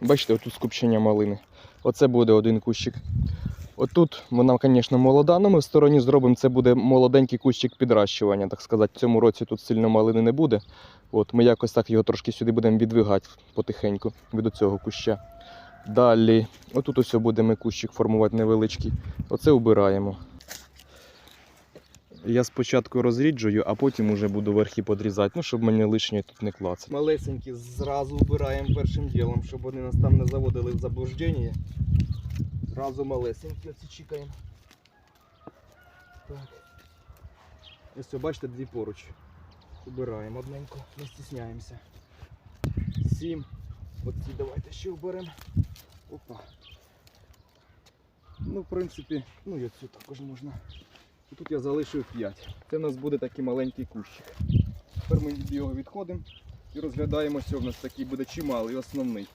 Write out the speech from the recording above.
Бачите, отут скупчення малини. Оце буде один кущик. Отут вона, звісно, молода, але ми в стороні зробимо, це буде молоденький кущик підращування, так сказати. В цьому році тут сильно малини не буде. От, ми якось так його трошки сюди будемо відвигати потихеньку від цього куща. Далі, отут ось будемо кущик формувати невеличкий. Оце убираємо. Я спочатку розріджую, а потім уже буду верхи подрізати, ну, щоб мені лишнє тут не клацати. Малесенькі зразу вбираємо першим ділом, щоб вони нас там не заводили в заблуждення. Зразу малесенькі оці чекаємо. Так. Ось бачите, дві поруч. Убираємо одненько, не стісняємося. Сім. Оці давайте ще вберемо. Опа. Ну, в принципі, ну і оцю також можна. І тут я залишив 5. Це в нас буде такий маленький кущик. Тепер ми від його відходимо і розглядаємо, що в нас такий буде чималий, основний.